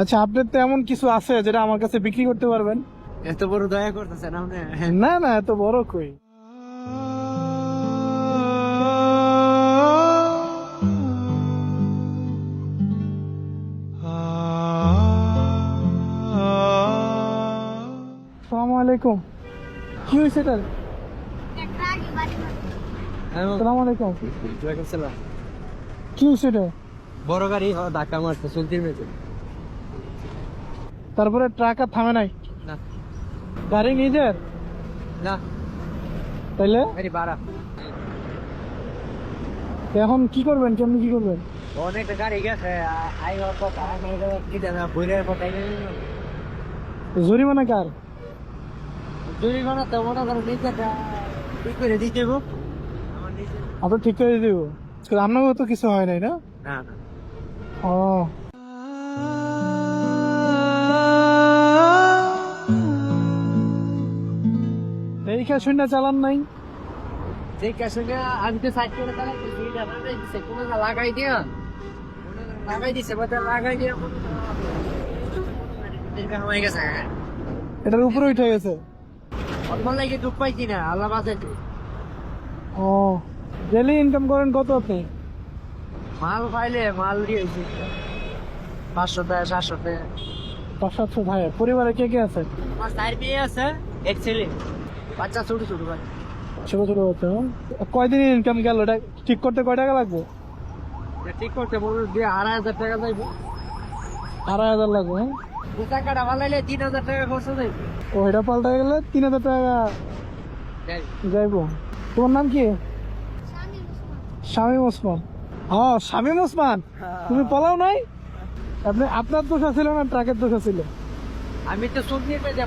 আচ্ছা আপনার তো এমন কিছু আছে যেটা আমার কাছে বিক্রি করতে পারবেন? এত বড় দয়া করতেছেন আপনি? না না এত বড় কই? আসসালামু আলাইকুম। কি হয়েছে এটার আসসালামু আলাইকুম। কি হয়েছে বড় গাড়ি হ, ধাক্কা মারছে চলতির মেঝে। তারপরে ট্রাক আর থামে নাই। না। গাড়ি নিজের? না। তাইলে? গাড়ি তো এখন কি করবেন? কেমনি কি করবেন? অনেকটা গাড়ি গেছে আই দেবে জরিমানা কার? জরিমানা তো মনে করো নিজেটা ঠিক করে আমার নিজে আপনার ঠিক করে দিব আপনারও তো কিছু হয় নাই না না। দেখে শুনে চালান নাই দেখে শুনে আমি তো সাইড করে চালাইতেছি দিছে কোনো না লাগাই দিয়া লাগাই দিছে লাগাই দিয়া হয়ে গেছে এটার উপরে উঠে গেছে অল্প লাগে দুঃখ পাইছি না আল্লাহ বাঁচাইতে ও ডেলি ইনকাম করেন কত আপনি মাল পাইলে মাল দিয়েছি পাঁচশো টাকা সাতশো টাকা পাঁচ সাতশো ভাই পরিবারে কে কে আছে আমার চার মেয়ে আছে এক ছেলে বাচ্চা ছোট ছোট বাচ্চা। ছোট ছোট বাচ্চা হ্যাঁ? কয়দিন ইনকাম গেল? এটা ঠিক করতে কয় টাকা লাগবে? ঠিক করতে বলব আড়াই হাজার টাকা যাইবো আড়াই হাজার লাগবে হ্যাঁ? তিন হাজার টাকা খরচ যাইবো ও এটা পাল্টে গেলে তিন হাজার টাকা যাইবো। তোমার নাম কি? শামীম ওসমান। ও শামীম ওসমান? তুমি পলাও নাই? আপনি আপনার দোষ ছিল না ট্রাকের দোষ ছিল আমি তো পেয়েছি